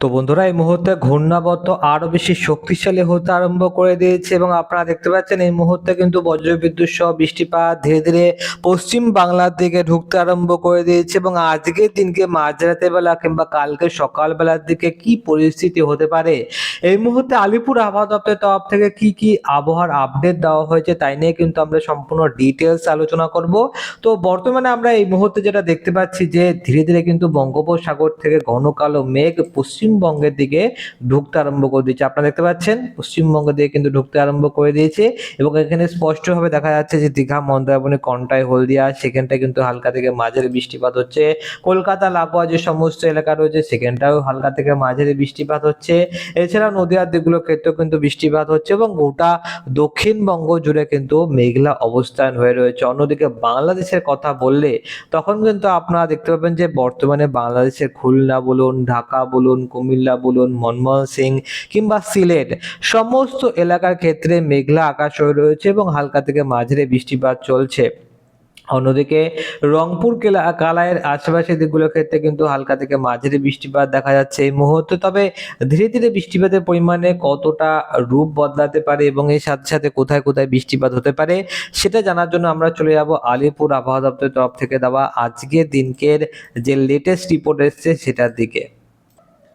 তো বন্ধুরা, এই মুহূর্তে ঘূর্ণাবর্ত আরও বেশি শক্তিশালী হতে আরম্ভ করে দিয়েছে এবং আপনারা দেখতে পাচ্ছেন এই মুহূর্তে কিন্তু বজ্রবিদ্যুৎ সহ বৃষ্টিপাত ধীরে ধীরে পশ্চিম বাংলার দিকে ঢুকতে আরম্ভ করে দিয়েছে এবং আজকের দিনকে মাঝরাতে বেলা কিংবা কালকে সকালবেলার দিকে কি পরিস্থিতি হতে পারে? এই মুহূর্তে আলিপুর আবহাওয়া দপ্তরের তরফ থেকে কি কি আবহাওয়ার আপডেট দেওয়া হয়েছে তাই নিয়ে কিন্তু আমরা সম্পূর্ণ ডিটেলস আলোচনা করব। তো বর্তমানে আমরা এই মুহূর্তে যেটা দেখতে পাচ্ছি যে ধীরে ধীরে কিন্তু বঙ্গোপসাগর থেকে ঘন কালো মেঘ পশ্চিমবঙ্গের দিকে ঢুকতে আরম্ভ করে দিয়েছে। আপনারা দেখতে পাচ্ছেন পশ্চিমবঙ্গের দিকে কিন্তু ঢুকতে আরম্ভ করে দিয়েছে এবং এখানে স্পষ্টভাবে দেখা যাচ্ছে যে দীঘা, মন্দারমণি, কন্টাই, হলদিয়া, সেখানটায় কিন্তু হালকা থেকে মাঝারি বৃষ্টিপাত হচ্ছে। কলকাতা লাগোয়া যে সমস্ত এলাকা রয়েছে, সেখানটাও হালকা থেকে মাঝারি বৃষ্টিপাত হচ্ছে। এছাড়াও নদীয়ার দিকগুলোর ক্ষেত্রেও কিন্তু বৃষ্টিপাত হচ্ছে এবং গোটা দক্ষিণবঙ্গ জুড়ে কিন্তু মেঘলা অবস্থান হয়ে রয়েছে। অন্যদিকে বাংলাদেশের কথা বললে, তখন কিন্তু আপনারা দেখতে পাবেন যে বর্তমানে বাংলাদেশের খুলনা বলুন, ঢাকা বলুন কুমিল্লা বলুন, মনমোহন সিং কিংবা সিলেট, সমস্ত এলাকার ক্ষেত্রে মেঘলা আকাশ হয়ে রয়েছে এবং হালকা থেকে মাঝারি বৃষ্টিপাত চলছে। অন্যদিকে রংপুর কেলা কালায়ের আশেপাশের দিকগুলোর ক্ষেত্রে কিন্তু হালকা থেকে মাঝারি বৃষ্টিপাত দেখা যাচ্ছে এই মুহূর্তে। তবে ধীরে ধীরে বৃষ্টিপাতের পরিমাণে কতটা রূপ বদলাতে পারে এবং এর সাথে সাথে কোথায় কোথায় বৃষ্টিপাত হতে পারে, সেটা জানার জন্য আমরা চলে যাব আলিপুর আবহাওয়া দপ্তরের তরফ থেকে দেওয়া আজকের দিনকের যে লেটেস্ট রিপোর্ট এসছে সেটার দিকে।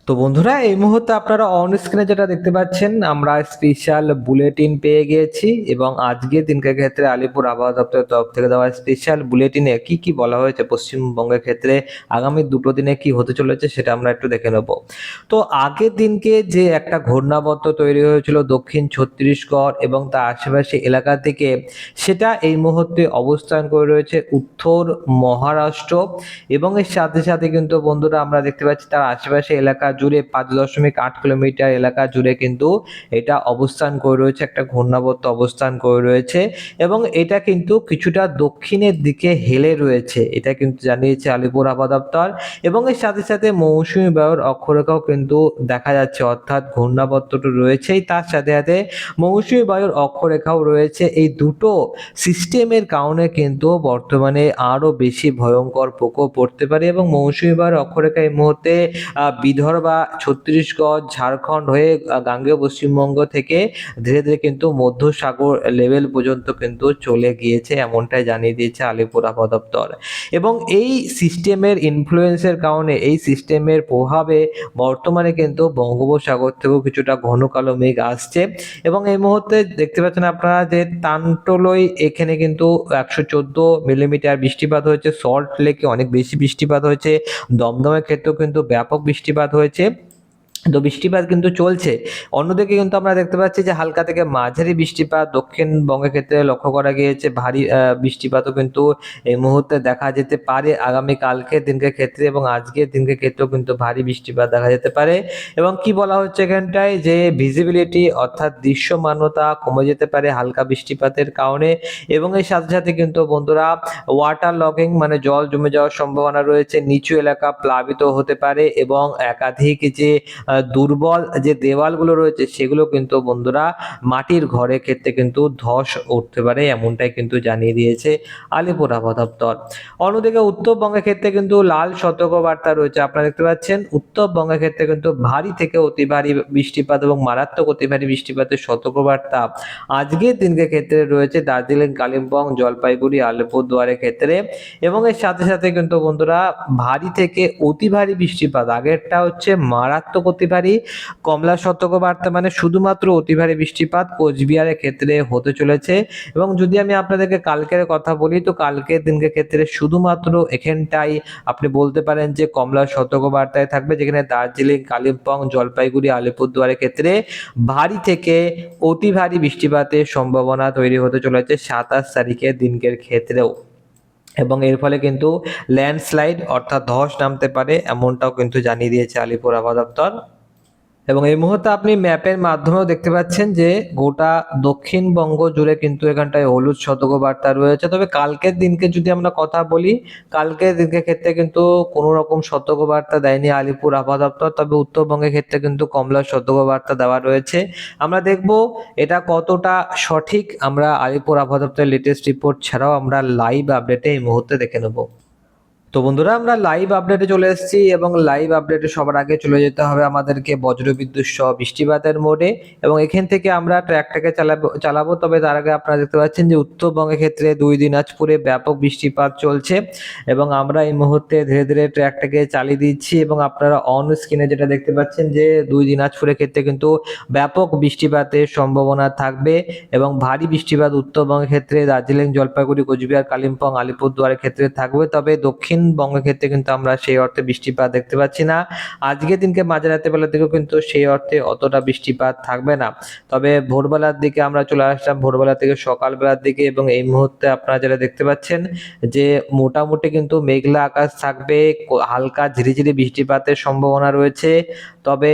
তো বন্ধুরা, এই মুহূর্তে আপনারা অন স্ক্রিনে যেটা দেখতে পাচ্ছেন, আমরা স্পেশাল বুলেটিন পেয়ে গিয়েছি এবং আজকের দিনকের ক্ষেত্রে আলিপুর আবহাওয়া দপ্তরের তরফ থেকে দেওয়া স্পেশাল বুলেটিনে কি কি বলা হয়েছে পশ্চিমবঙ্গের ক্ষেত্রে, আগামী দুটো দিনে কি হতে চলেছে সেটা আমরা একটু দেখে নেব। তো আগের দিনকে যে একটা ঘূর্ণাবর্ত তৈরি হয়েছিল দক্ষিণ ছত্তিশগড় এবং তার আশেপাশে এলাকা থেকে, সেটা এই মুহূর্তে অবস্থান করে রয়েছে উত্তর মহারাষ্ট্র এবং এর সাথে সাথে কিন্তু বন্ধুরা আমরা দেখতে পাচ্ছি তার আশেপাশে এলাকা জুড়ে পাঁচ দশমিক আট কিলোমিটার এলাকা জুড়ে কিন্তু এটা অবস্থান করে রয়েছে, একটা ঘূর্ণাবর্ত অবস্থান করে রয়েছে এবং এটা কিন্তু কিছুটা দক্ষিণের দিকে হেলে রয়েছে, এটা কিন্তু জানিয়েছে আলিপুর আবহাওয়া দপ্তর এবং এর সাথে সাথে মৌসুমী বায়ুর অক্ষরেখাও কিন্তু দেখা যাচ্ছে, অর্থাৎ ঘূর্ণাবর্তটা রয়েছেই, তার সাথে সাথে মৌসুমী বায়ুর অক্ষরেখাও রয়েছে, এই দুটো সিস্টেমের কারণে কিন্তু বর্তমানে আরও বেশি ভয়ঙ্কর প্রকোপ পড়তে পারে এবং মৌসুমী বায়ুর অক্ষরেখা এই মুহূর্তে বিদর্ভ বা ছত্তিশগড়, ঝাড়খণ্ড হয়ে গাঙ্গেয় পশ্চিমবঙ্গ থেকে ধীরে ধীরে কিন্তু মধ্যসাগর লেভেল পর্যন্ত কিন্তু চলে গিয়েছে এমনটাই জানিয়ে দিয়েছে আলিপুর আবহাওয়া দপ্তর। এবং এই সিস্টেমের ইনফ্লুয়েন্সের কারণে, এই সিস্টেমের প্রভাবে বর্তমানে কিন্তু বঙ্গোপসাগর থেকেও কিছুটা ঘন কালো মেঘ আসছে। এবং এই মুহূর্তে দেখতে পাচ্ছেন আপনারা যে তান্টলই এখানে কিন্তু একশো চোদ্দ মিলিমিটার বৃষ্টিপাত হয়েছে, সল্ট লেকে অনেক বেশি বৃষ্টিপাত হয়েছে, দমদমের ক্ষেত্রেও কিন্তু ব্যাপক বৃষ্টিপাত হয়েছে। স্টেপ তো বৃষ্টিপাত কিন্তু চলছে। অন্যদিকে কিন্তু আমরা দেখতে পাচ্ছি যে হালকা থেকে মাঝারি বৃষ্টিপাত দক্ষিণবঙ্গের ক্ষেত্রে লক্ষ্য করা গিয়েছে। ভারী বৃষ্টিপাতও কিন্তু এই মুহূর্তে দেখা যেতে পারে। আগামী কালকের দিনকে ক্ষেত্রে এবং আজকের দিনকে ক্ষেত্রেও কিন্তু ভারী বৃষ্টিপাত দেখা যেতে পারে। এবং কি বলা হচ্ছে এখানটায়? যে ভিজিবিলিটি অর্থাৎ দৃশ্যমানতা কমে যেতে পারে হালকা বৃষ্টিপাতের কারণে। এবং এর সাথে সাথে কিন্তু বন্ধুরা ওয়াটার লগিং মানে জল জমে যাওয়ার সম্ভাবনা রয়েছে। নিচু এলাকা প্লাবিত হতে পারে এবং একাধিক যে দুর্বল যে দেওয়ালগুলো রয়েছে সেগুলো কিন্তু বন্ধুরা মাটির ঘরের ক্ষেত্রে কিন্তু ধস উঠতে পারে, এমনটাই কিন্তু জানিয়ে দিয়েছে আলিপুর আবহাওয়া দপ্তর। অন্যদিকে উত্তরবঙ্গের ক্ষেত্রে কিন্তু লাল সতর্কবার্তা রয়েছে, আপনারা দেখতে পাচ্ছেন উত্তরবঙ্গের ক্ষেত্রে কিন্তু ভারী থেকে অতি ভারী বৃষ্টিপাত এবং মারাত্মক অতি ভারী বৃষ্টিপাতের সতর্কবার্তা। আজকের দিনকে ক্ষেত্রে রয়েছে দার্জিলিং, কালিম্পং, জলপাইগুড়ি, আলিপুরদুয়ারের ক্ষেত্রে এবং এর সাথে সাথে কিন্তু বন্ধুরা ভারী থেকে অতি ভারী বৃষ্টিপাত, আগেরটা হচ্ছে মারাত্মক অতি ভারী। কমলা সতর্কবার্তা মানে শুধুমাত্র অতি ভারী বৃষ্টিপাত কোচবিহারের ক্ষেত্রে হতে চলেছে। এবং যদি আমি আপনাদেরকে কালকের কথা বলি, তো কালকের দিনকে ক্ষেত্রে শুধুমাত্র এখানটাই আপনি বলতে পারেন যে কমলা সতর্কবার্তায় থাকবে, যেখানে দার্জিলিং, কালিম্পং, জলপাইগুড়ি, আলিপুরদুয়ারের ক্ষেত্রে ভারী থেকে অতি ভারী বৃষ্টিপাতের সম্ভাবনা তৈরি হতে চলেছে সাতাশ তারিখের দিনকের ক্ষেত্রেও। এবং এর ফলে কিন্তু ল্যান্ডস্লাইড অর্থাৎ ধস নামতে পারে, এমনটাও কিন্তু জানিয়ে দিয়েছে আলিপুর আবহাওয়া দপ্তর। এবং এই মুহূর্তে আপনি ম্যাপের মাধ্যমেও দেখতে পাচ্ছেন যে গোটা দক্ষিণবঙ্গ জুড়ে কিন্তু এখানটায় হলুদ সতর্কবার্তা রয়েছে। তবে কালকের দিনকে যদি আমরা কথা বলি, কালকের দিনকে ক্ষেত্রে কিন্তু কোনো রকম সতর্কবার্তা দেয়নি আলিপুর আবহাওয়া দপ্তর, তবে উত্তরবঙ্গের ক্ষেত্রে কিন্তু কমলা সতর্কবার্তা দেওয়া রয়েছে। আমরা দেখব এটা কতটা সঠিক। আমরা আলিপুর আবহাওয়া দপ্তরের লেটেস্ট রিপোর্ট ছাড়াও আমরা লাইভ আপডেটে এই মুহূর্তে দেখে নেব। তো বন্ধুরা, আমরা লাইভ আপডেটে চলে এসেছি এবং লাইভ আপডেটে সবার আগে চলে যেতে হবে আমাদেরকে বজ্রবিদ্যুৎ সহ বৃষ্টিপাতের মোডে এবং এখান থেকে আমরা ট্র্যাকটাকে চালাবো চালাবো। তবে তার আগে আপনারা দেখতে পাচ্ছেন যে উত্তরবঙ্গের ক্ষেত্রে দুই দিনাজপুরে ব্যাপক বৃষ্টিপাত চলছে এবং আমরা এই মুহূর্তে ধীরে ধীরে ট্র্যাকটাকে চালিয়ে দিচ্ছি এবং আপনারা অন স্ক্রিনে যেটা দেখতে পাচ্ছেন যে দুই দিনাজপুরের ক্ষেত্রে কিন্তু ব্যাপক বৃষ্টিপাতের সম্ভাবনা থাকবে এবং ভারী বৃষ্টিপাত উত্তরবঙ্গের ক্ষেত্রে দার্জিলিং, জলপাইগুড়ি, কোচবিহার, কালিম্পং, আলিপুরদুয়ারের ক্ষেত্রে থাকবে। তবে দক্ষিণবঙ্গের ক্ষেত্রে কিন্তু আমরা সেই অর্থে বৃষ্টিপাত দেখতে পাচ্ছি না। আজকের দিনকে মাঝরাতে বেলার দিকেও কিন্তু সেই অর্থে অতটা বৃষ্টিপাত থাকবে না। তবে ভোরবেলার দিকে আমরা চলে আসলাম, ভোরবেলা থেকে সকালবেলার দিকে এবং এই মুহূর্তে আপনারা যেটা দেখতে পাচ্ছেন যে মোটামুটি কিন্তু মেঘলা আকাশ থাকবে হালকা ঝিরিঝিরি বৃষ্টিপাতের সম্ভাবনা রয়েছে। তবে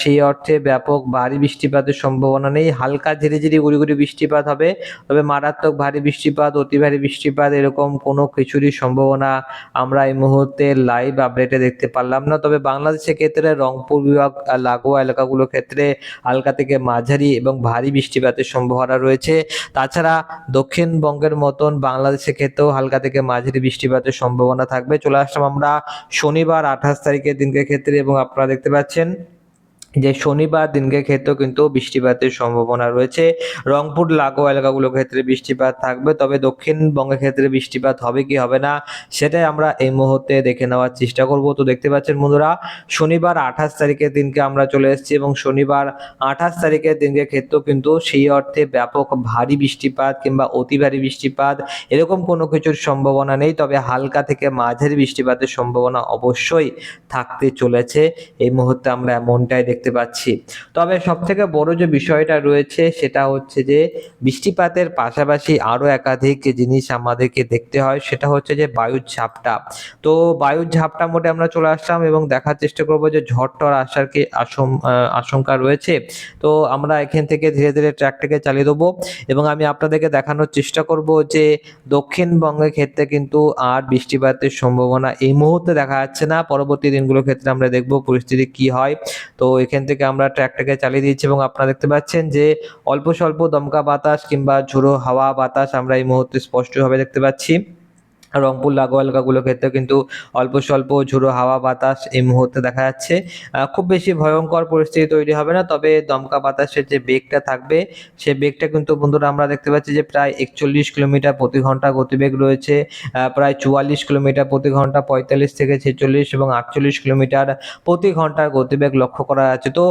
সেই অর্থে ব্যাপক ভারী বৃষ্টিপাতের সম্ভাবনা নেই। হালকা ঝিরিঝিরি গুড়ি গুড়ি বৃষ্টিপাত হবে। তবে মারাত্মক ভারী বৃষ্টিপাত, অতি ভারী বৃষ্টিপাত এরকম কোনো কিছুরই সম্ভাবনা আমরা এই মুহূর্তে লাইভ আপডেটে দেখতে পারলাম না। তবে বাংলাদেশের ক্ষেত্রে রংপুর বিভাগ লাগোয়া এলাকাগুলোর ক্ষেত্রে হালকা থেকে মাঝারি এবং ভারী বৃষ্টিপাতের সম্ভাবনা রয়েছে। তাছাড়া দক্ষিণবঙ্গের মতন বাংলাদেশের ক্ষেত্রেও হালকা থেকে মাঝারি বৃষ্টিপাতের সম্ভাবনা থাকবে। চলে আসলাম আমরা শনিবার আঠাশ তারিখের দিনকে ক্ষেত্রে এবং আপনারা দেখতে পাচ্ছেন যে শনিবার দিনকে ক্ষেত্রেও কিন্তু বৃষ্টিপাতের সম্ভাবনা রয়েছে। রংপুর, লাগোয়া এলাকাগুলোর ক্ষেত্রে বৃষ্টিপাত থাকবে, তবে দক্ষিণবঙ্গের ক্ষেত্রে বৃষ্টিপাত হবে কি হবে না, সেটাই আমরা এই মুহূর্তে দেখে নেওয়ার চেষ্টা করব। তো দেখতে পাচ্ছেন বন্ধুরা, শনিবার আঠাশ তারিখের দিনকে আমরা চলে এসেছি এবং শনিবার আঠাশ তারিখের দিনকে ক্ষেত্রেও কিন্তু সেই অর্থে ব্যাপক ভারী বৃষ্টিপাত কিংবা অতি ভারী বৃষ্টিপাত এরকম কোনো কিছুর সম্ভাবনা নেই, তবে হালকা থেকে মাঝারি বৃষ্টিপাতের সম্ভাবনা অবশ্যই থাকতে চলেছে। এই মুহূর্তে আমরা এমনটাই দেখতে পাচ্ছি। তবে সব থেকে বড় যে বিষয়টা রয়েছে সেটা হচ্ছে যে, বৃষ্টিপাতের পাশাপাশি আরও একাধিক জিনিস আমাদেরকে দেখতে হয়, সেটা হচ্ছে যে বায়ুর ঝাপটা। তো বায়ুর ঝাপটা মোটে আমরা চলে আসলাম এবং দেখার চেষ্টা করব যে ঝড় টর আসার কি আশঙ্কা রয়েছে। তো আমরা এখান থেকে ধীরে ধীরে ট্র্যাকটাকে চালিয়ে দেবো এবং আমি আপনাদেরকে দেখানোর চেষ্টা করব যে, দক্ষিণবঙ্গের ক্ষেত্রে কিন্তু আর বৃষ্টিপাতের সম্ভাবনা এই মুহূর্তে দেখা যাচ্ছে না। পরবর্তী দিনগুলোর ক্ষেত্রে আমরা দেখব পরিস্থিতি কি হয়। তো এখান থেকে আমরা ট্র্যাকটাকে চালিয়ে দিয়েছি এবং আপনারা দেখতে পাচ্ছেন যে অল্প স্বল্প দমকা বাতাস কিংবা ঝোড়ো হাওয়া বাতাস আমরা এই মুহূর্তে স্পষ্টভাবে দেখতে পাচ্ছি। রংপুর লাগোয়া এলাকাগুলোর ক্ষেত্রে কিন্তু অল্প স্বল্প ঝুড়ো হাওয়া বাতাস এই মুহূর্তে দেখা যাচ্ছে। খুব বেশি ভয়ঙ্কর পরিস্থিতি তৈরি হবে না, তবে দমকা বাতাসের যে বেগটা থাকবে, সে বেগটা কিন্তু বন্ধুরা আমরা দেখতে পাচ্ছি যে প্রায় একচল্লিশ কিলোমিটার প্রতি ঘণ্টা গতিবেগ রয়েছে প্রায় চুয়াল্লিশ কিলোমিটার প্রতি ঘণ্টা, পঁয়তাল্লিশ থেকে ছেচল্লিশ এবং আটচল্লিশ কিলোমিটার প্রতি ঘণ্টার গতিবেগ লক্ষ্য করা যাচ্ছে। তো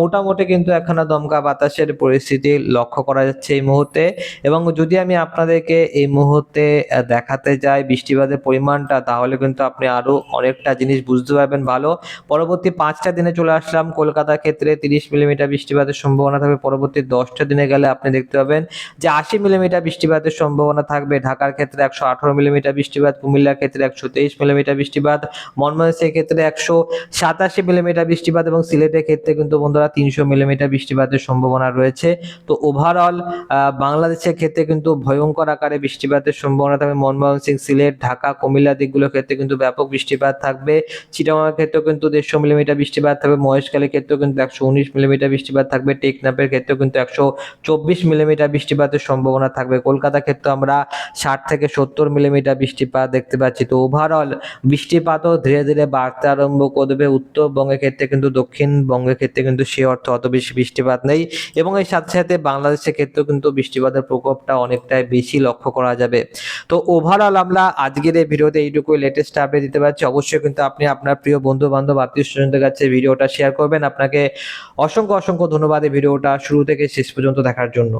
মোটামুটি কিন্তু একখানা দমকা বাতাসের পরিস্থিতি লক্ষ্য করা যাচ্ছে এই মুহূর্তে। এবং যদি আমি আপনাদেরকে এই মুহূর্তে দেখাতে যাই বৃষ্টিপাতের পরিমাণটা, তাহলে কিন্তু আপনি আরও অনেকটা জিনিস বুঝতে পারবেন ভালো। পরবর্তী পাঁচটা দিনে চলে আসলাম কলকাতার ক্ষেত্রে, তিরিশ মিলিমিটার বৃষ্টিপাতের সম্ভাবনা থাকবে। পরবর্তী দশটা দিনে গেলে আপনি দেখতে পাবেন যে আশি মিলিমিটার বৃষ্টিপাতের সম্ভাবনা থাকবে। ঢাকার ক্ষেত্রে একশো আঠারো মিলিমিটার বৃষ্টিপাত কুমিল্লার ক্ষেত্রে একশো তেইশ মিলিমিটার বৃষ্টিপাত, ময়মনসিংহের ক্ষেত্রে একশো সাতাশি মিলিমিটার বৃষ্টিপাত এবং সিলেটের ক্ষেত্রে কিন্তু বন্ধুরা তিনশো মিলিমিটার বৃষ্টিপাতের সম্ভাবনা রয়েছে। তো ওভারঅল বাংলাদেশের ক্ষেত্রে কিন্তু ভয়ঙ্কর আকারে বৃষ্টিপাতের সম্ভাবনা থাকবে। মনমোহন সিং সিলেট, ঢাকা, কুমিল্লা দিকগুলোর ক্ষেত্রে কিন্তু ব্যাপক বৃষ্টিপাত থাকবে। চিটাগাংয়ের ক্ষেত্রেও কিন্তু দেড়শো মিলিমিটার বৃষ্টিপাত থাকবে। মহেশখালীর ক্ষেত্রেও কিন্তু একশো উনিশ মিলিমিটার বৃষ্টিপাত থাকবে। টেকনাফের ক্ষেত্রেও কিন্তু একশো চব্বিশ মিলিমিটার বৃষ্টিপাতের সম্ভাবনা থাকবে। কলকাতার ক্ষেত্রে আমরা ষাট থেকে সত্তর মিলিমিটার বৃষ্টিপাত দেখতে পাচ্ছি। তো ওভারঅল বৃষ্টিপাতও ধীরে ধীরে বাড়তে আরম্ভ করবে। উত্তরবঙ্গের ক্ষেত্রে কিন্তু দক্ষিণবঙ্গের ক্ষেত্রে কিন্তু সে অর্থ অত বেশি বৃষ্টিপাত নেই। এবং এর সাথে সাথে বাংলাদেশের ক্ষেত্রেও কিন্তু বৃষ্টিপাতের প্রকোপটা অনেকটাই বেশি লক্ষ্য করা যাবে। তো ওভারঅল আমরা আজকের এই ভিডিওতে এইটুকুই লেটেস্ট আপডেট দিতে পারছি। অবশ্যই কিন্তু আপনি আপনার প্রিয় বন্ধু বান্ধব আত্মীয় স্বজনদের কাছে ভিডিওটা শেয়ার করবেন। আপনাকে অসংখ্য অসংখ্য ধন্যবাদ এই ভিডিওটা শুরু থেকে শেষ পর্যন্ত দেখার জন্য।